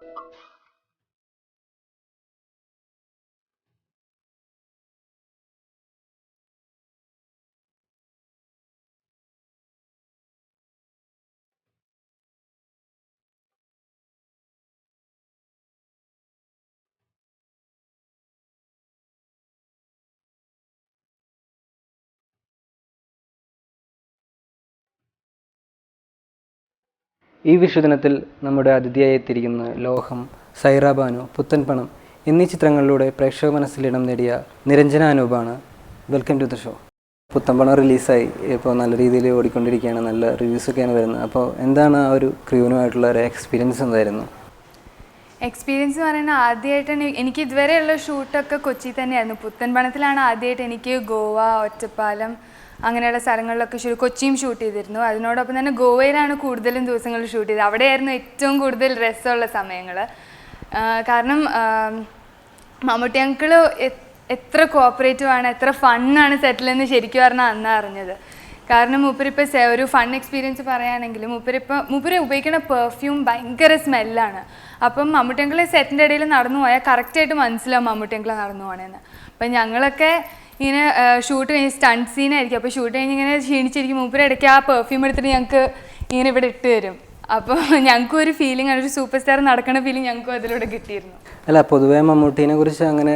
you ഈ വിഷുദിനത്തിൽ നമ്മുടെ അതിഥിയായി എത്തിയിരിക്കുന്ന ലോഹം സൈറാബാനു പുത്തൻ പണം എന്നീ ചിത്രങ്ങളിലൂടെ പ്രേക്ഷക മനസ്സിൽ ഇടം നേടിയ Niranjana അനൂപാണ് welcome to the show Puthan Panam റിലീസായി. ഇപ്പോൾ നല്ല രീതിയിൽ ഓടിക്കൊണ്ടിരിക്കുകയാണ്. നല്ല റിവ്യൂസൊക്കെയാണ് വരുന്നത്. അപ്പോൾ എന്താണ് ആ ഒരു ക്രൂവിനുമായിട്ടുള്ള ഒരു എക്സ്പീരിയൻസ് എന്തായിരുന്നു? എക്സ്പീരിയൻസ് പറയുന്നത് ആദ്യമായിട്ട് എനിക്ക് ഇതുവരെയുള്ള ഷൂട്ടൊക്കെ കൊച്ചി തന്നെയായിരുന്നു. പുത്തൻ പണത്തിലാണ് ആദ്യമായിട്ട് എനിക്ക് ഗോവ ഒറ്റപ്പാലം അങ്ങനെയുള്ള സ്ഥലങ്ങളിലൊക്കെ ഷൂ കൊച്ചിയും ഷൂട്ട് ചെയ്തിരുന്നു. അതിനോടൊപ്പം തന്നെ ഗോവയിലാണ് കൂടുതലും ദിവസങ്ങൾ ഷൂട്ട് ചെയ്തത്. അവിടെയായിരുന്നു ഏറ്റവും കൂടുതൽ രസമുള്ള സമയങ്ങൾ കാരണം മമ്മൂട്ടി അങ്കിൾ എത്ര കോപ്പറേറ്റീവ് ആണ് എത്ര ഫണ്ണാണ് സെറ്റിലെന്ന് ശരിക്കും പറഞ്ഞാൽ അന്നാ അറിഞ്ഞത്. കാരണം മൂപ്പരിപ്പോൾ ഒരു ഫൺ എക്സ്പീരിയൻസ് പറയുകയാണെങ്കിൽ മൂപ്പരിപ്പോൾ മൂപ്പര് ഉപയോഗിക്കുന്ന പെർഫ്യൂം ഭയങ്കര സ്മെല്ലാണ് അപ്പം മമ്മൂട്ടിയങ്കിൾ സെറ്റിന്റെ ഇടയിൽ നടന്നു പോയാൽ കറക്റ്റായിട്ട് മനസ്സിലാവും മമ്മൂട്ടിയങ്കിൾ നടന്നു പോകണമെന്ന് അപ്പം ഞങ്ങളൊക്കെ ഇങ്ങനെ ഷൂട്ട് കഴിഞ്ഞ് സ്റ്റണ്ട് സീനായിരിക്കും അപ്പോൾ ഷൂട്ട് കഴിഞ്ഞ് ഇങ്ങനെ ക്ഷീണിച്ചിരിക്കും മൂപ്പര് ഇടയ്ക്ക് ആ പെർഫ്യൂം എടുത്തിട്ട് ഞങ്ങൾക്ക് ഇങ്ങനെ ഇവിടെ ഇട്ട് തരും. അപ്പോൾ ഞങ്ങൾക്കും ഒരു ഫീലിംഗ് ആണ് ഒരു സൂപ്പർ സ്റ്റാർ നടക്കുന്ന ഫീലിംഗ് ഞങ്ങൾക്കും അതിലൂടെ കിട്ടിയിരുന്നു. അല്ല പൊതുവേ മമ്മൂട്ടീനെ കുറിച്ച് അങ്ങനെ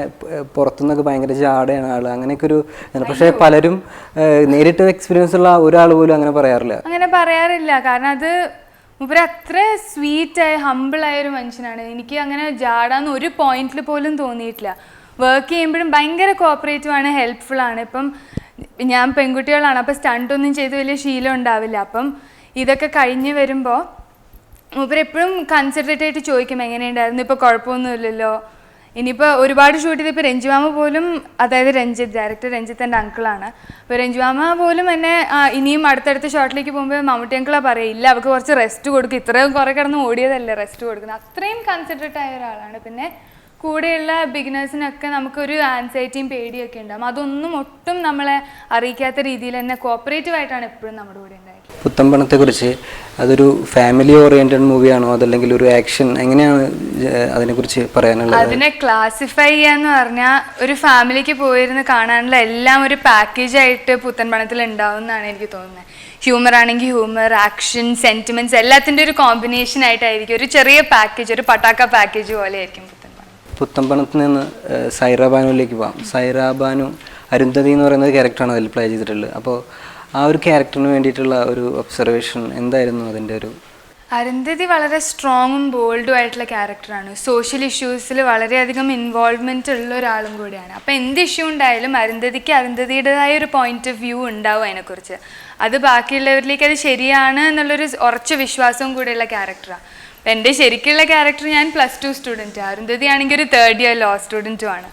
പുറത്തുനിന്നൊക്കെ ഭയങ്കര ജാടയാണ് ആൾ അങ്ങനെയൊക്കെ ഒരു. പക്ഷേ പലരും നേരിട്ട് എക്സ്പീരിയൻസ് ഉള്ള ഒരാൾ പോലും അങ്ങനെ പറയാറില്ല. അങ്ങനെ പറയാറില്ല. കാരണം അത് മൂപ്പര് അത്ര സ്വീറ്റായ ആയ ഒരു മനുഷ്യനാണ്. എനിക്ക് അങ്ങനെ ജാടാന്ന് ഒരു പോയിന്റിൽ പോലും തോന്നിയിട്ടില്ല. വർക്ക് ചെയ്യുമ്പോഴും ഭയങ്കര കോപ്പറേറ്റീവ് ആണ് ഹെൽപ്ഫുൾ ആണ്. ഇപ്പം ഞാൻ പെൺകുട്ടികളാണ് അപ്പം സ്റ്റണ്ട് ഒന്നും ചെയ്ത് വലിയ ശീലം ഉണ്ടാവില്ല. അപ്പം ഇതൊക്കെ കഴിഞ്ഞ് വരുമ്പോൾ മൂപ്പര് എപ്പോഴും കൺസിഡറേറ്റ് ആയിട്ട് ചോദിക്കും എങ്ങനെയുണ്ടായിരുന്നു? ഇപ്പോൾ കുഴപ്പമൊന്നുമില്ലല്ലോ. ഇനിയിപ്പോൾ ഒരുപാട് ഷൂട്ട് ചെയ്ത് ഇപ്പോൾ രഞ്ജുമാമ പോലും അതായത് രഞ്ജിത്ത് ഡയറക്ടർ രഞ്ജിത്ത് എന്റെ അങ്കിളാണ് അപ്പോൾ രഞ്ജുമാമ പോലും എന്നെ ഇനിയും അടുത്തടുത്ത ഷോട്ടിലേക്ക് പോകുമ്പോൾ മമ്മൂട്ടി അങ്കിളാ പറയുക ഇല്ല അവൾക്ക് കുറച്ച് റെസ്റ്റ് കൊടുക്കും. ഇത്രയും കുറേ കിടന്ന് ഓടിയതല്ലേ റെസ്റ്റ് കൊടുക്കുന്നത് അത്രയും കൺസിഡറേറ്റ് ആയ ഒരാളാണ്. പിന്നെ കൂടെയുള്ള ബിഗിനേഴ്സിനൊക്കെ നമുക്കൊരു ആൻസൈറ്റിയും പേടിയൊക്കെ ഉണ്ടാകും അതൊന്നും ഒട്ടും നമ്മളെ അറിയിക്കാത്ത രീതിയിൽ തന്നെ കോപ്പറേറ്റീവ് ആയിട്ടാണ് എപ്പോഴും നമ്മുടെ കൂടെ ഉണ്ടായിട്ടുള്ളത്. പുത്തമ്പണത്തെക്കുറിച്ച് അതൊരു ഫാമിലി ഓറിയന്റഡ് മൂവിയാണോ അതല്ലെങ്കിൽ ഒരു ആക്ഷൻ എങ്ങനെയാണ് അതിനെക്കുറിച്ച് പറയാനുള്ളത്? അതിനെ ക്ലാസിഫൈ ചെയ്യാന്ന് പറഞ്ഞാൽ ഒരു ഫാമിലിക്ക് പോയിരുന്ന് കാണാനുള്ള എല്ലാം ഒരു പാക്കേജ് ആയിട്ട് പുത്തൻപണത്തിൽ ഉണ്ടാവും എന്നാണ് എനിക്ക് തോന്നുന്നത്. ഹ്യൂമർ ആണെങ്കിൽ ഹ്യൂമർ ആക്ഷൻ സെന്റിമെന്റ്സ് എല്ലാത്തിന്റെ ഒരു കോമ്പിനേഷൻ ആയിട്ടായിരിക്കും. ഒരു ചെറിയ പാക്കേജ് ഒരു പട്ടാക്ക പാക്കേജ് പോലെ ആയിരിക്കും പുത്തമ്പണത്ത് നിന്ന് സൈറ ബാനുവിലേക്ക് പോകാം സൈറ ബാനു അരുന്ധതി എന്ന് പറയുന്ന ഒരു ക്യാരക്ടറാണ് അതിൽ പ്ലേ ചെയ്തിട്ടുള്ളത്. അപ്പോൾ ആ ഒരു ക്യാരക്ടറിന് വേണ്ടിയിട്ടുള്ള ഒരു ഒബ്സർവേഷൻ എന്തായിരുന്നു അതിന്റെ ഒരു അരുന്ധതി വളരെ സ്ട്രോങ്ങും ബോൾഡും ആയിട്ടുള്ള ക്യാരക്ടറാണ് സോഷ്യൽ ഇഷ്യൂസിൽ വളരെയധികം ഇൻവോൾവ്മെന്റ് ഉള്ള ഒരാളും കൂടിയാണ്. അപ്പോൾ എന്ത് ഇഷ്യൂ ഉണ്ടായാലും അരുന്ധതിക്ക് അരുന്ധതിയുടേതായ ഒരു പോയിന്റ് ഓഫ് വ്യൂ ഉണ്ടാവും അതിനെക്കുറിച്ച്. അത് ബാക്കിയുള്ളവരിലേക്ക് അത് ശരിയാണ് എന്നുള്ളൊരു ഉറച്ച വിശ്വാസവും കൂടെയുള്ള ക്യാരക്ടറാണ് എന്റെ ശരിക്കുള്ള ക്യാരക്ടർ ഞാൻ പ്ലസ് ടു സ്റ്റുഡന്റ് അരുന്ധതി ആണെങ്കിൽ ഒരു തേർഡ് ഇയർ ലോ സ്റ്റുഡന്റും ആണ്.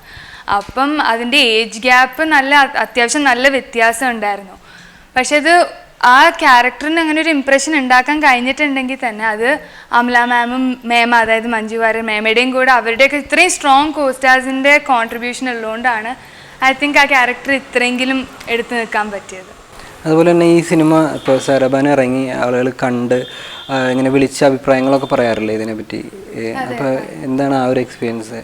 അപ്പം അതിന്റെ ഏജ് ഗ്യാപ്പ് നല്ല അത്യാവശ്യം നല്ല വ്യത്യാസം ഉണ്ടായിരുന്നു. പക്ഷെ അത് ആ ക്യാരക്ടറിന് അങ്ങനെ ഒരു ഇമ്പ്രഷൻ ഉണ്ടാക്കാൻ കഴിഞ്ഞിട്ടുണ്ടെങ്കിൽ തന്നെ അത് അമല മാമും മേമ അതായത് മഞ്ജു വാര്യർ മേമയുടെയും കൂടെ അവരുടെയൊക്കെ ഇത്രയും സ്ട്രോങ് കോസ്റ്റാസിന്റെ കോൺട്രിബ്യൂഷൻ ഉള്ളതുകൊണ്ടാണ് ഐ തിങ്ക് ആ ക്യാരക്ടർ ഇത്രയെങ്കിലും എടുത്തു നിൽക്കാൻ പറ്റിയത്. അതുപോലെ തന്നെ ഈ സിനിമ ഇപ്പോൾ സരബാന ഇറങ്ങി ആളുകൾ കണ്ട് ഇങ്ങനെ വിളിച്ച അഭിപ്രായങ്ങളൊക്കെ പറയാറില്ലേ ഇതിനെപ്പറ്റി? അപ്പോൾ എന്താണ് ആ ഒരു എക്സ്പീരിയൻസ്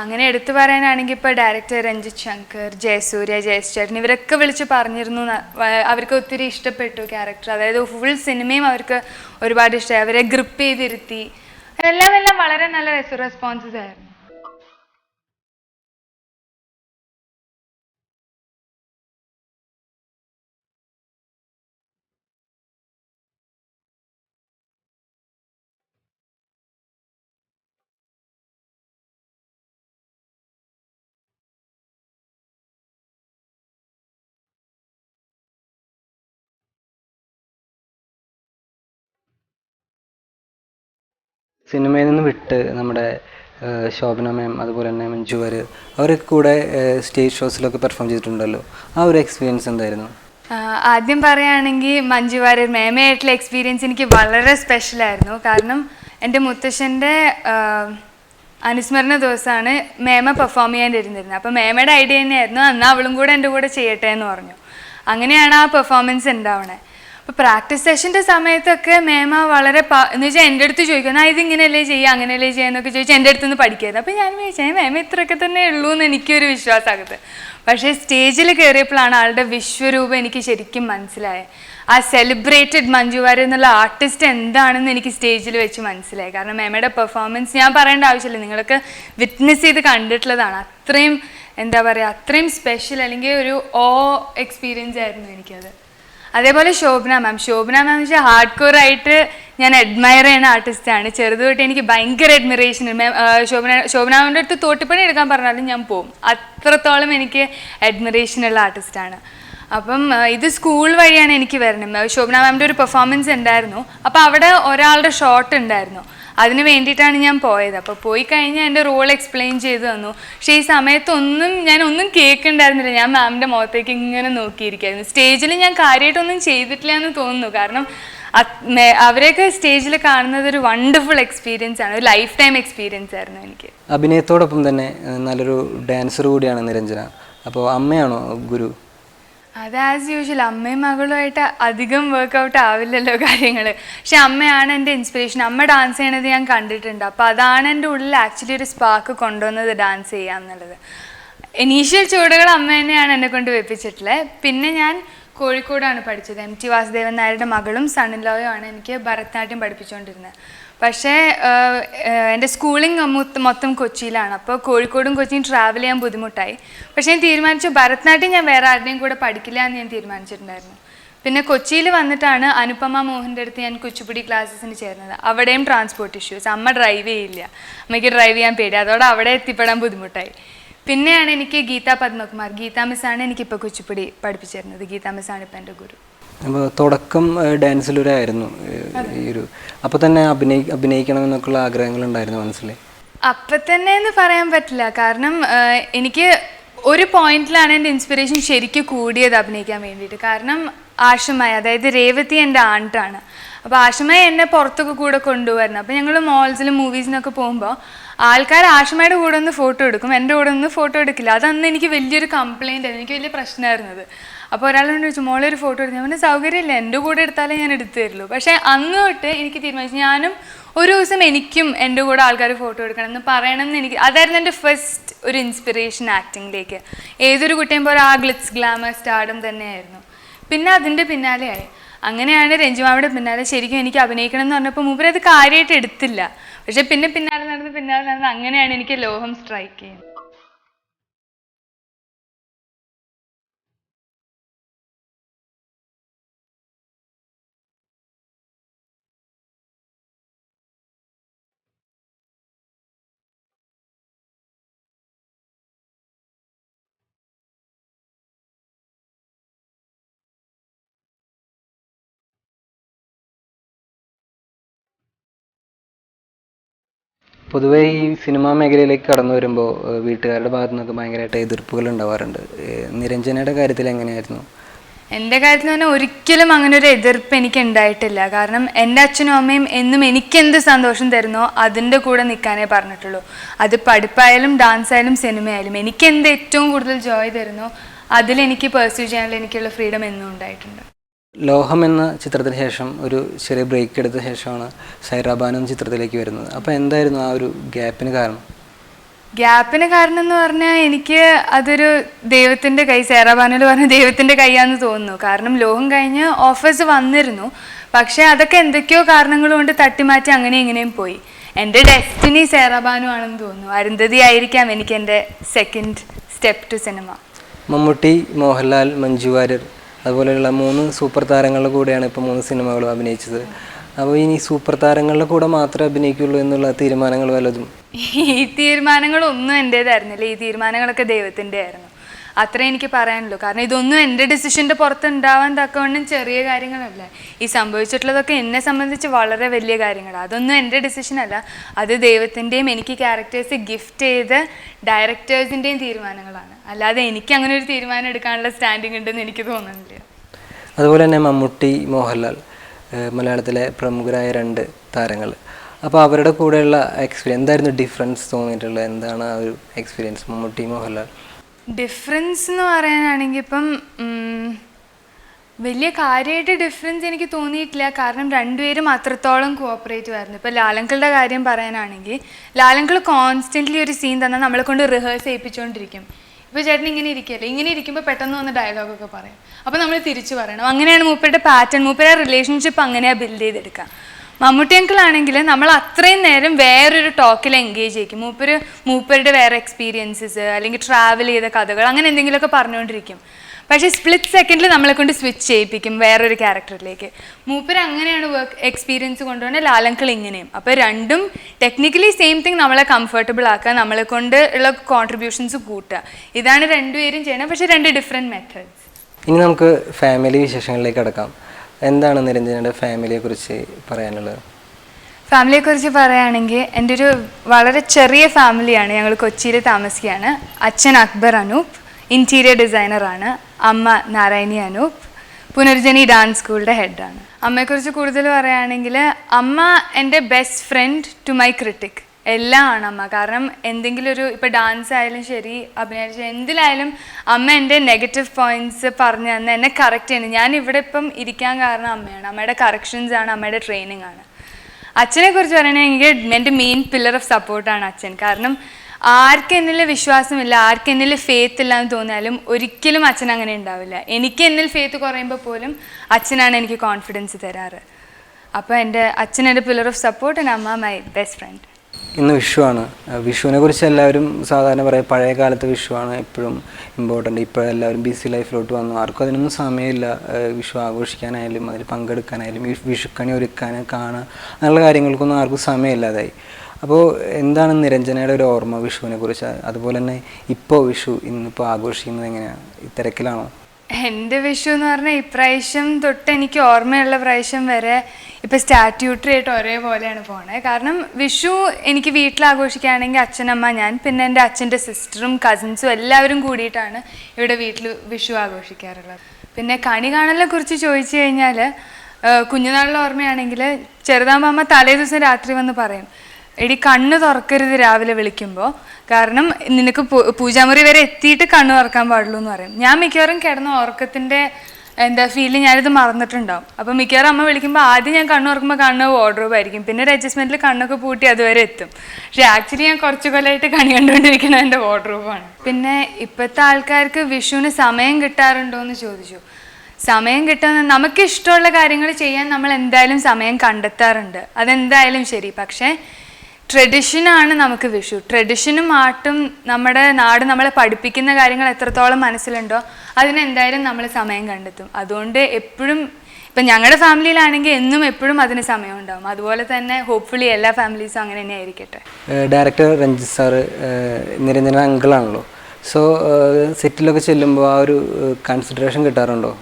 അങ്ങനെ എടുത്തു പറയാനാണെങ്കിൽ ഇപ്പോൾ ഡയറക്ടർ രഞ്ജിത് ശങ്കർ ജയസൂര്യ ജയസ് ചേട്ടൻ ഇവരൊക്കെ വിളിച്ച് പറഞ്ഞിരുന്നു അവർക്ക് ഒത്തിരി ഇഷ്ടപ്പെട്ടു ക്യാരക്ടർ അതായത് ഫുൾ സിനിമയും അവർക്ക് ഒരുപാട് ഇഷ്ടമായി. അവരെ ഗ്രിപ്പ് ചെയ്തിരുത്തി. എല്ലാം എല്ലാം വളരെ നല്ല റെസ്പോൺസസ് ആയിരുന്നു. സിനിമയിൽ നിന്ന് വിട്ട് നമ്മുടെ ശോഭന മാം അതുപോലെ തന്നെ മഞ്ജു വാര്യർ അവരൊക്കെ കൂടെ സ്റ്റേജ് ഷോസിലൊക്കെ പെർഫോം ചെയ്തിട്ടുണ്ടല്ലോ. ആ ഒരു എക്സ്പീരിയൻസ് എന്തായിരുന്നു? ആദ്യം പറയുകയാണെങ്കിൽ മഞ്ജു വാര്യർ മേമയായിട്ടുള്ള എക്സ്പീരിയൻസ് എനിക്ക് വളരെ സ്പെഷ്യലായിരുന്നു കാരണം എന്റെ മുത്തശ്ശന്റെ അനുസ്മരണ ദിവസമാണ് മേമ പെർഫോം ചെയ്യാണ്ടിരുന്നിരുന്നത് അപ്പോൾ മേമയുടെ ഐഡിയ തന്നെയായിരുന്നു എന്നാൽ അവളും കൂടെ എന്റെ കൂടെ ചെയ്യട്ടെ എന്ന് പറഞ്ഞു. അങ്ങനെയാണ് ആ പെർഫോമൻസ് ഉണ്ടാവണേ. അപ്പോൾ പ്രാക്ടീസ് സെഷന്റെ സമയത്തൊക്കെ മേമ വളരെ എന്ന് വെച്ചാൽ എന്റെ അടുത്ത് ചോദിക്കും ആ ഇങ്ങനെയല്ലേ ചെയ്യുക? അങ്ങനെയല്ലേ ചെയ്യുക? എന്നൊക്കെ ചോദിച്ചാൽ എന്റെ അടുത്ത് നിന്ന് പഠിക്കായിരുന്നു. അപ്പോൾ ഞാൻ ചോദിച്ചാൽ മേമ ഇത്രയൊക്കെ തന്നെ ഉള്ളൂ എന്ന് എനിക്കൊരു വിശ്വാസമാകത്ത് പക്ഷേ സ്റ്റേജിൽ കയറിയപ്പോഴാണ് ആളുടെ വിശ്വരൂപം എനിക്ക് ശരിക്കും മനസ്സിലായത് ആ സെലിബ്രേറ്റഡ് മഞ്ജു വാര്യർ എന്നുള്ള ആർട്ടിസ്റ്റ് എന്താണെന്ന് എനിക്ക് സ്റ്റേജിൽ വെച്ച് മനസ്സിലായി. കാരണം മേമയുടെ പെർഫോമൻസ് ഞാൻ പറയേണ്ട ആവശ്യമില്ല. നിങ്ങളൊക്കെ വിറ്റ്നസ് ചെയ്ത് കണ്ടിട്ടുള്ളതാണ്. അത്രയും എന്താ പറയുക അത്രയും സ്പെഷ്യൽ അല്ലെങ്കിൽ ഒരു ഓ എക്സ്പീരിയൻസ് ആയിരുന്നു എനിക്കത്. അതേപോലെ ശോഭന മാം. ശോഭന മാം എന്ന് വെച്ചാൽ ഹാർഡ് കോർ ആയിട്ട് ഞാൻ അഡ്മയർ ചെയ്യുന്ന ആർട്ടിസ്റ്റാണ് ചെറുത് തൊട്ട് എനിക്ക് ഭയങ്കര അഡ്മിറേഷൻ മാം ശോഭന ശോഭന മാമിന്റെ അടുത്ത് തോട്ടിപ്പണി എടുക്കാൻ പറഞ്ഞാലും ഞാൻ പോകും അത്രത്തോളം എനിക്ക് അഡ്മിറേഷൻ ഉള്ള ആർട്ടിസ്റ്റാണ് അപ്പം ഇത് സ്കൂൾ വഴിയാണ് എനിക്ക് വരുന്നത് ശോഭന മാമിന്റെ ഒരു പെർഫോമൻസ് ഉണ്ടായിരുന്നു. അപ്പോൾ അവിടെ ഒരാളുടെ ഷോട്ട് ഉണ്ടായിരുന്നു. അതിന് വേണ്ടിയിട്ടാണ് ഞാൻ പോയത്. അപ്പോൾ പോയി കഴിഞ്ഞാൽ എന്റെ റോൾ എക്സ്പ്ലെയിൻ ചെയ്തു തന്നു. പക്ഷേ ഈ സമയത്തൊന്നും ഞാൻ ഒന്നും കേൾക്കണ്ടായിരുന്നില്ല. ഞാൻ മാമിന്റെ മുഖത്തേക്ക് ഇങ്ങനെ നോക്കിയിരിക്കുന്നു സ്റ്റേജിൽ ഞാൻ കാര്യമായിട്ടൊന്നും ചെയ്തിട്ടില്ല എന്ന് തോന്നുന്നു. കാരണം അവരെയൊക്കെ സ്റ്റേജിൽ കാണുന്നത് ഒരു വണ്ടർഫുൾ എക്സ്പീരിയൻസ് ആണ്. ഒരു ലൈഫ് ടൈം എക്സ്പീരിയൻസ് ആയിരുന്നു എനിക്ക്. അഭിനയത്തോടൊപ്പം തന്നെ നല്ലൊരു ഡാൻസർ കൂടിയാണ് നിരഞ്ജന. അപ്പോൾ അമ്മയാണോ ഗുരു? അത് ആസ് യൂഷ്വൽ അമ്മയും മകളുമായിട്ട് അധികം വർക്കൗട്ട് ആവില്ലല്ലോ കാര്യങ്ങൾ പക്ഷെ അമ്മയാണ് എന്റെ ഇൻസ്പിറേഷൻ അമ്മ ഡാൻസ് ചെയ്യണത് ഞാൻ കണ്ടിട്ടുണ്ട്. അപ്പോൾ അതാണ് എന്റെ ഉള്ളിൽ ആക്ച്വലി ഒരു സ്പാർക്ക് കൊണ്ടുവന്നത് ഡാൻസ് ചെയ്യുക എന്നുള്ളത്. ഇനീഷ്യൽ ചുവടുകൾ അമ്മ തന്നെയാണ് എന്നെ കൊണ്ട് വെപ്പിച്ചിട്ടുള്ളത് പിന്നെ ഞാൻ കോഴിക്കോടാണ് പഠിച്ചത്. എം ടി വാസുദേവൻ നായരുടെ മകളും സണ്ണിലോയും ആണ് എനിക്ക് ഭരതനാട്യം പഠിപ്പിച്ചുകൊണ്ടിരുന്നത്. പക്ഷേ എന്റെ സ്കൂളിംഗ് മൊത്തം കൊച്ചിയിലാണ്. അപ്പോൾ കോഴിക്കോടും കൊച്ചിയും ട്രാവൽ ചെയ്യാൻ ബുദ്ധിമുട്ടായി. പക്ഷേ ഞാൻ തീരുമാനിച്ചു ഭരതനാട്യം ഞാൻ വേറെ ആരുടെയും കൂടെ പഠിക്കില്ല എന്ന് ഞാൻ തീരുമാനിച്ചിട്ടുണ്ടായിരുന്നു. പിന്നെ കൊച്ചിയിൽ വന്നിട്ടാണ് അനുപമ മോഹന്റെ അടുത്ത് ഞാൻ കുച്ചിപ്പുടി ക്ലാസ്സസിന് ചേർന്നത്. അവിടെയും ട്രാൻസ്പോർട്ട് ഇഷ്യൂസ് അമ്മ ഡ്രൈവ് ചെയ്യില്ല. അമ്മയ്ക്ക് ഡ്രൈവ് ചെയ്യാൻ പേടി. അതോടെ അവിടെ എത്തിപ്പെടാൻ ബുദ്ധിമുട്ടായി. പിന്നെയാണ് എനിക്ക് ഗീതാ പത്മകുമാർ. ഗീതാ മിസ്സാണ് എനിക്കിപ്പോൾ കുച്ചിപ്പുടി പഠിപ്പിച്ചിരുന്നത്. ഗീതാ മിസ്സാണ് ഇപ്പം എന്റെ ഗുരു. അപ്പോൾ തുടക്കം ഏഹ്, ഈ ഒരു അപ്പോൾ തന്നെ അഭിനയി ആഗ്രഹങ്ങൾ ഉണ്ടായിരുന്നു മനസ്സിൽ അപ്പം തന്നെ എന്ന് പറയാൻ പറ്റില്ല. കാരണം എനിക്ക് ഒരു പോയിന്റിലാണ് എന്റെ ഇൻസ്പിറേഷൻ ശരിക്കും കൂടിയത് അഭിനയിക്കാൻ വേണ്ടിയിട്ട്. കാരണം ആഷമായ അതായത് രേവതി എന്റെ ആണ്ടാണ് അപ്പോൾ ആഷമായ എന്നെ പുറത്തൊക്കെ കൂടെ കൊണ്ടുപോകായിരുന്നു അപ്പോൾ ഞങ്ങൾ മോൾസിലും മൂവീസിനൊക്കെ പോകുമ്പോൾ ആൾക്കാർ ആഷമയുടെ കൂടെ ഒന്ന് ഫോട്ടോ എടുക്കും. എന്റെ കൂടെ ഒന്ന് ഫോട്ടോ എടുക്കില്ല. അതന്ന് എനിക്ക് വലിയൊരു കംപ്ലൈന്റ് ആയിരുന്നു. എനിക്ക് വലിയ പ്രശ്നമായിരുന്നത് അപ്പോൾ ഒരാളോട് ചോദിച്ചു മോളെ ഒരു ഫോട്ടോ എടുത്തു? അവന്റെ സൗകര്യമില്ല എന്റെ കൂടെ എടുത്താലേ ഞാൻ എടുത്തു തരുള്ളൂ പക്ഷേ അന്ന് തൊട്ട് എനിക്ക് തീരുമാനിച്ചു ഞാനും ഒരു ദിവസം എനിക്കും എന്റെ കൂടെ ആൾക്കാർ ഫോട്ടോ എടുക്കണം എന്ന് പറയണം എന്ന് എനിക്ക് അതായിരുന്നു എന്റെ ഫസ്റ്റ് ഒരു ഇൻസ്പിറേഷൻ ആക്ടിങ്ങിലേക്ക് ഏതൊരു കുട്ടിയും പോലെ ആ ഗ്ലിറ്റ്സ് ഗ്ലാമർ സ്റ്റാർഡും തന്നെയായിരുന്നു. പിന്നെ അതിന്റെ പിന്നാലെയായി അങ്ങനെയാണ് രഞ്ജിമാവിടെ പിന്നാലെ ശരിക്കും എനിക്ക് അഭിനയിക്കണം എന്ന് പറഞ്ഞപ്പോൾ മൂപ്പരത് കാര്യമായിട്ട് എടുത്തില്ല. പക്ഷേ പിന്നെ പിന്നാലെ നടന്ന് പിന്നാലെ നടന്ന് അങ്ങനെയാണ് എനിക്ക് ലോഹം സ്ട്രൈക്ക് ചെയ്യുന്നത്. പൊതുവേ ഈ സിനിമാ മേഖലയിലേക്ക് കടന്നു വരുമ്പോൾ വീട്ടുകാരുടെ ഭാഗത്തു നിന്നൊക്കെ ഭയങ്കരമായിട്ട് എതിർപ്പുകൾ ഉണ്ടാവാറുണ്ട്. നിരഞ്ജനയുടെ കാര്യത്തിൽ എങ്ങനെയായിരുന്നു? എന്റെ കാര്യത്തിൽ തന്നെ ഒരിക്കലും അങ്ങനെ ഒരു എതിർപ്പ് എനിക്ക് ഉണ്ടായിട്ടില്ല. കാരണം എന്റെ അച്ഛനും അമ്മയും എന്നും എനിക്ക് എന്ത് സന്തോഷം തരുന്നോ അതിന്റെ കൂടെ നിൽക്കാനേ പറഞ്ഞിട്ടുള്ളൂ. അത് പഠിപ്പായാലും ഡാൻസ് ആയാലും സിനിമയായാലും എനിക്ക് എന്ത് ഏറ്റവും കൂടുതൽ ജോയ് തരുന്നോ അതിലെനിക്ക് പെർസ്യൂ ചെയ്യാനുള്ള എനിക്കുള്ള ഫ്രീഡം എന്നും ഉണ്ടായിട്ടുണ്ട്. ലോഹം എന്ന ചിത്രത്തിന് ശേഷം ഒരു ചെറിയ ബ്രേക്ക് എടുത്ത ശേഷമാണ് സൈറാബാനു എന്ന ചിത്രത്തിലേക്ക് വരുന്നത്. അപ്പോൾ എന്തായിരുന്നു ആ ഒരു ഗ്യാപ്പിന് കാരണം? ഗ്യാപ്പിന് കാരണം എന്ന് പറഞ്ഞാൽ എനിക്ക് അതൊരു ദൈവത്തിന്റെ കൈ സൈറാബാനു പറഞ്ഞ ദൈവത്തിന്റെ കൈയാന്ന് തോന്നുന്നു. കാരണം ലോഹം കഴിഞ്ഞ് ഓഫേഴ്സ് വന്നിരുന്നു. പക്ഷേ അതൊക്കെ എന്തൊക്കെയോ കാരണങ്ങൾ കൊണ്ട് തട്ടിമാറ്റി അങ്ങനെ ഇങ്ങനെയും പോയി. എന്റെ ഡെസ്റ്റിനി സേറാബാനു ആണെന്ന് തോന്നുന്നു. അരുന്ധതി ആയിരിക്കാം എനിക്ക് എന്റെ second step to cinema Mammootty Mohanlal Manju Warrier അതുപോലെയുള്ള മൂന്ന് സൂപ്പർ താരങ്ങളുടെ കൂടെയാണ് ഇപ്പോൾ മൂന്ന് സിനിമകളും അഭിനയിച്ചത്. അപ്പോൾ ഇനി സൂപ്പർ താരങ്ങളുടെ കൂടെ മാത്രമേ അഭിനയിക്കുള്ളൂ എന്നുള്ള തീരുമാനങ്ങൾ വല്ലതും? ഈ തീരുമാനങ്ങളൊന്നും എന്റേതായിരുന്നില്ല. ഈ തീരുമാനങ്ങളൊക്കെ ദൈവത്തിന്റെ ആയിരുന്നു അത്രേ എനിക്ക് പറയാനുള്ളൂ. കാരണം ഇതൊന്നും എന്റെ ഡിസിഷന്റെ പുറത്ത് ഉണ്ടാവാൻ തക്കവണ്ണം ചെറിയ കാര്യങ്ങളല്ല. ഈ സംഭവിച്ചിട്ടുള്ളതൊക്കെ എന്നെ സംബന്ധിച്ച് വളരെ വലിയ കാര്യങ്ങളാണ് അതൊന്നും എന്റെ ഡിസിഷനല്ല അത് ദൈവത്തിന്റെയും എനിക്ക് ക്യാരക്ടേഴ്സ് ഗിഫ്റ്റ് ചെയ്ത ഡയറക്ടേഴ്സിന്റെയും തീരുമാനങ്ങളാണ്. അല്ലാതെ എനിക്ക് അങ്ങനെ ഒരു തീരുമാനം എടുക്കാനുള്ള സ്റ്റാൻഡിങ് ഉണ്ടെന്ന് എനിക്ക് തോന്നുന്നില്ല. അതുപോലെ തന്നെ മമ്മൂട്ടി മോഹൻലാൽ മലയാളത്തിലെ പ്രമുഖരായ രണ്ട് താരങ്ങൾ. അപ്പോൾ അവരുടെ കൂടെയുള്ള എക്സ്പീരിയൻസ് എന്തായിരുന്നു ഡിഫറൻസ് തോന്നിയിട്ടുള്ളത്? എന്താണ് ആ ഒരു എക്സ്പീരിയൻസ് മമ്മൂട്ടി മോഹൻലാൽ? ഡിഫറൻസ് എന്ന് പറയാനാണെങ്കിൽ ഇപ്പം വലിയ കാര്യമായിട്ട് ഡിഫറൻസ് എനിക്ക് തോന്നിയിട്ടില്ല. കാരണം രണ്ടുപേരും അത്രത്തോളം കോപ്പറേറ്റീവ് ആയിരുന്നു. ഇപ്പോൾ ലാലങ്കളുടെ കാര്യം പറയാനാണെങ്കിൽ ലാലങ്കൾ കോൺസ്റ്റന്റ്ലി ഒരു സീൻ തന്നാൽ നമ്മളെ കൊണ്ട് റിഹേഴ്സ് ചെയ്യിപ്പിച്ചുകൊണ്ടിരിക്കും ഇപ്പോൾ ചേട്ടൻ ഇങ്ങനെ ഇരിക്കുകയല്ലേ? ഇങ്ങനെ ഇരിക്കുമ്പോൾ പെട്ടെന്ന് വന്ന് ഡയലോഗൊക്കെ പറയും. അപ്പോൾ നമ്മൾ തിരിച്ചു പറയണം. അങ്ങനെയാണ് മൂപ്പരുടെ പാറ്റേൺ മൂപ്പരുടെ റിലേഷൻഷിപ്പ് അങ്ങനെയാണ് ബിൽഡ് ചെയ്തെടുക്കുക. മമ്മൂട്ടി അങ്കിൾ ആണെങ്കിൽ നമ്മൾ അത്രയും നേരം വേറൊരു ടോക്കിൽ എൻഗേജ് ചെയ്യിക്കും. മൂപ്പര് മൂപ്പരുടെ വേറെ എക്സ്പീരിയൻസസ് അല്ലെങ്കിൽ ട്രാവൽ ചെയ്ത കഥകൾ അങ്ങനെ എന്തെങ്കിലുമൊക്കെ പറഞ്ഞുകൊണ്ടിരിക്കും. പക്ഷേ സ്പ്ലിറ്റ് സെക്കൻഡിൽ നമ്മളെ കൊണ്ട് സ്വിച്ച് ചെയ്യിപ്പിക്കും വേറൊരു ക്യാരക്ടറിലേക്ക് മൂപ്പര് അങ്ങനെയാണ് വർക്ക് എക്സ്പീരിയൻസ് കൊണ്ടുപോകുന്നത് ലാലങ്കിൾ ഇങ്ങനെയും. അപ്പോൾ രണ്ടും ടെക്നിക്കലി സെയിം തിങ് നമ്മളെ കംഫർട്ടബിൾ ആക്കുക നമ്മളെ കൊണ്ട് ഉള്ള കോൺട്രിബ്യൂഷൻസ് കൂട്ടുക. ഇതാണ് രണ്ടുപേരും ചെയ്യണത് പക്ഷേ രണ്ട് ഡിഫറെന്റ് മെത്തേഡ്സ് ഇനി നമുക്ക് ഫാമിലി വിശേഷങ്ങളിലേക്ക് കടക്കാം. എന്താണ് നിരഞ്ജനയുടെ ഫാമിലിയെ കുറിച്ച് പറയാനുള്ളത്? ഫാമിലിയെ കുറിച്ച് പറയുകയാണെങ്കിൽ എന്റെ ഒരു വളരെ ചെറിയ ഫാമിലിയാണ്. ഞങ്ങൾ കൊച്ചിയിൽ താമസിക്കുകയാണ്. അച്ഛൻ അക്ബർ അനൂപ് ഇന്റീരിയർ ഡിസൈനറാണ് അമ്മ നാരായണി അനൂപ് പുനർജനി ഡാൻസ് സ്കൂളിന്റെ ഹെഡാണ് അമ്മയെക്കുറിച്ച് കൂടുതൽ പറയുകയാണെങ്കിൽ അമ്മ എന്റെ best friend to my critic എല്ലാം ആണ് അമ്മ. കാരണം എന്തെങ്കിലും ഒരു ഇപ്പോൾ ഡാൻസ് ആയാലും ശരി അഭിനയിച്ച എന്തിലായാലും അമ്മ എന്റെ നെഗറ്റീവ് പോയിന്റ്സ് പറഞ്ഞു തന്ന് എന്നെ കറക്റ്റ് ചെയ്യണം ഞാൻ ഇവിടെ ഇപ്പം ഇരിക്കാൻ കാരണം അമ്മയാണ്. അമ്മയുടെ കറക്ഷൻസ് ആണ് അമ്മയുടെ ട്രെയിനിങ് ആണ്. അച്ഛനെ കുറിച്ച് പറയണമെങ്കിൽ എന്റെ മെയിൻ പില്ലർ ഓഫ് സപ്പോർട്ടാണ് അച്ഛൻ. കാരണം ആർക്ക് എന്നിൽ വിശ്വാസമില്ല ആർക്ക് എന്നിൽ ഫേത്ത് ഇല്ല എന്ന് തോന്നിയാലും ഒരിക്കലും അച്ഛൻ അങ്ങനെ ഉണ്ടാവില്ല. എനിക്ക് എന്നിൽ ഫേത്ത് കുറയുമ്പോൾ പോലും അച്ഛനാണ് എനിക്ക് കോൺഫിഡൻസ് തരാറ്. അപ്പോൾ എന്റെ അച്ഛൻ എന്റെ പില്ലർ ഓഫ് സപ്പോർട്ട് ആൻഡ് അമ്മ മൈ ബെസ്റ്റ് ഫ്രണ്ട് ഇന്ന് വിഷുവാണ്. വിഷുവിനെ കുറിച്ച് എല്ലാവരും സാധാരണ പറയാം പഴയ കാലത്ത് വിഷുവാണ് എപ്പോഴും ഇമ്പോർട്ടന്റ് ഇപ്പോഴും എല്ലാവരും ബിസി ലൈഫിലോട്ട് വന്നു. ആർക്കും അതിനൊന്നും സമയമില്ല വിഷു ആഘോഷിക്കാനായാലും അതിൽ പങ്കെടുക്കാനായാലും വിഷുക്കണി ഒരുക്കാൻ കാണുക അങ്ങനെയുള്ള കാര്യങ്ങൾക്കൊന്നും ആർക്കും സമയമില്ലാതായി. അപ്പോൾ എന്താണ് നിരഞ്ജനയുടെ ഒരു ഓർമ്മ വിഷുവിനെ കുറിച്ച്? അതുപോലെ തന്നെ ഇപ്പോൾ വിഷു ഇന്നിപ്പോൾ ആഘോഷിക്കുന്നത് എങ്ങനെയാണ് തിരക്കിലാണോ? എന്റെ വിഷു എന്ന് പറഞ്ഞാൽ ഇപ്രാവശ്യം തൊട്ട് എനിക്ക് ഓർമ്മയുള്ള പ്രാവശ്യം വരെ ഇപ്പം സ്റ്റാറ്റ്യൂട്ടറി ആയിട്ട് ഒരേപോലെയാണ് പോണത് കാരണം വിഷു എനിക്ക് വീട്ടിൽ ആഘോഷിക്കുകയാണെങ്കിൽ അച്ഛനമ്മ ഞാൻ പിന്നെ എന്റെ അച്ഛന്റെ സിസ്റ്ററും കസിൻസും എല്ലാവരും കൂടിയിട്ടാണ് ഇവിടെ വീട്ടിൽ വിഷു ആഘോഷിക്കാറുള്ളത്. പിന്നെ കണി കാണലിനെ കുറിച്ച് ചോദിച്ചു കഴിഞ്ഞാൽ കുഞ്ഞുനാളിലെ ഓർമ്മയാണെങ്കിൽ ചെറുതാകുമ്പോൾ അമ്മ തലേ ദിവസം രാത്രി വന്ന് പറയും എടി കണ്ണ് തുറക്കരുത് രാവിലെ വിളിക്കുമ്പോൾ കാരണം നിനക്ക് പൂജാമുറി വരെ എത്തിയിട്ട് കണ്ണ് തുറക്കാൻ പാടുള്ളൂ എന്ന് പറയും. ഞാൻ മിക്കവാറും കിടന്ന ഉറക്കത്തിന്റെ എന്താ ഫീൽ ഞാനിത് മറന്നിട്ടുണ്ടാവും. അപ്പം മിക്കവാറും അമ്മ വിളിക്കുമ്പോൾ ആദ്യം ഞാൻ കണ്ണ് തുറക്കുമ്പോൾ കണ്ണ് വാർഡ്രോബ് ആയിരിക്കും. പിന്നെ ഒരു അഡ്ജസ്റ്റ്മെന്റിൽ കണ്ണൊക്കെ പൂട്ടി അതുവരെ എത്തും. പക്ഷേ ആക്ച്വലി ഞാൻ കുറച്ച് കൊല്ലമായിട്ട് കണി കണ്ടുകൊണ്ടിരിക്കുന്നത് എന്റെ വാർഡ്രോബാണ് പിന്നെ ഇപ്പോഴത്തെ ആൾക്കാർക്ക് വിഷുവിന് സമയം കിട്ടാറുണ്ടോ എന്ന് ചോദിച്ചു. സമയം കിട്ടുന്ന നമുക്ക് ഇഷ്ടമുള്ള കാര്യങ്ങൾ ചെയ്യാൻ നമ്മൾ എന്തായാലും സമയം കണ്ടെത്താറുണ്ട്. അതെന്തായാലും ശരി. പക്ഷേ ട്രഡിഷനാണ് നമുക്ക് വിഷു. ട്രഡിഷനും ആർട്ടും നമ്മുടെ നാട് നമ്മളെ പഠിപ്പിക്കുന്ന കാര്യങ്ങൾ എത്രത്തോളം മനസ്സിലുണ്ടോ അതിനെന്തായാലും നമ്മൾ സമയം കണ്ടെത്തും. അതുകൊണ്ട് എപ്പോഴും ഇപ്പം ഞങ്ങളുടെ ഫാമിലിയിലാണെങ്കിൽ എന്നും എപ്പോഴും അതിന് സമയം ഉണ്ടാവും അതുപോലെ തന്നെ ഹോപ്പ്ഫുള്ളി എല്ലാ ഫാമിലീസും അങ്ങനെ തന്നെ ആയിരിക്കട്ടെ. ഡയറക്ടർ രഞ്ജിത്ത് സാറ് നിരഞ്ജന അങ്കിളാണല്ലോ. സോ സെറ്റിലൊക്കെ ചെല്ലുമ്പോൾ ആ ഒരു കൺസിഡറേഷൻ കിട്ടാറുണ്ടോ?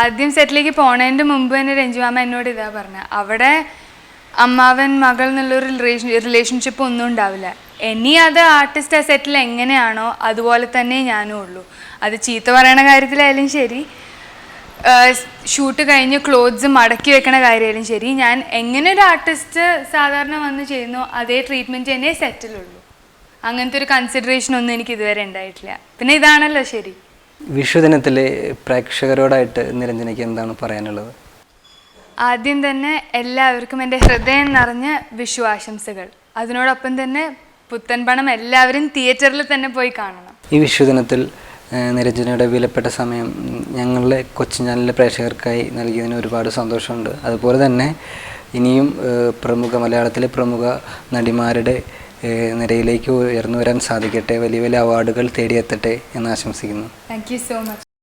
ആദ്യം സെറ്റിലേക്ക് പോണതിന്റെ മുമ്പ് തന്നെ രഞ്ജുമാമ എന്നോട് ഇതാ പറഞ്ഞത് അവിടെ അമ്മാവൻ മകൾ എന്നുള്ളൊരു റിലേഷൻ റിലേഷൻഷിപ്പ് ഒന്നും ഉണ്ടാവില്ല. ഇനി അത് ആർട്ടിസ്റ്റ് ആ സെറ്റിൽ എങ്ങനെയാണോ അതുപോലെ തന്നെ ഞാനും ഉള്ളൂ. അത് ചീത്ത പറയണ കാര്യത്തിലായാലും ശരി. ഷൂട്ട് കഴിഞ്ഞ് ക്ലോത്ത്സ് മടക്കി വെക്കണ കാര്യമായാലും ശരി. ഞാൻ എങ്ങനെ ഒരു ആർട്ടിസ്റ്റ് സാധാരണ വന്ന് ചെയ്യുന്നു അതേ ട്രീറ്റ്മെന്റ് തന്നെ സെറ്റിലുള്ളൂ അങ്ങനത്തെ ഒരു കൺസിഡറേഷൻ ഒന്നും എനിക്ക് ഇതുവരെ ഉണ്ടായിട്ടില്ല. പിന്നെ ഇതാണല്ലോ ശരി. വിഷുദിനത്തിൽ പ്രേക്ഷകരോടായിട്ട് നിരഞ്ജനയ്ക്ക് എന്താണ് പറയാനുള്ളത്? ആദ്യം തന്നെ എല്ലാവർക്കും എന്റെ ഹൃദയം നിറഞ്ഞ വിഷു ആശംസകൾ അതിനോടൊപ്പം തന്നെ പുത്തൻപണം എല്ലാവരും തിയേറ്ററിൽ തന്നെ പോയി കാണണം. ഈ വിഷു ദിനത്തിൽ നിരഞ്ജനയുടെ വിലപ്പെട്ട സമയം ഞങ്ങളുടെ കൊച്ചു ചാനലിലെ പ്രേക്ഷകർക്കായി നൽകിയതിന് ഒരുപാട് സന്തോഷമുണ്ട്. അതുപോലെ തന്നെ ഇനിയും പ്രമുഖ മലയാളത്തിലെ പ്രമുഖ നടിമാരുടെ നിരയിലേക്ക് ഉയർന്നു വരാൻ സാധിക്കട്ടെ. വലിയ വലിയ അവാർഡുകൾ തേടിയെത്തട്ടെ എന്ന് ആശംസിക്കുന്നു. Thank you so much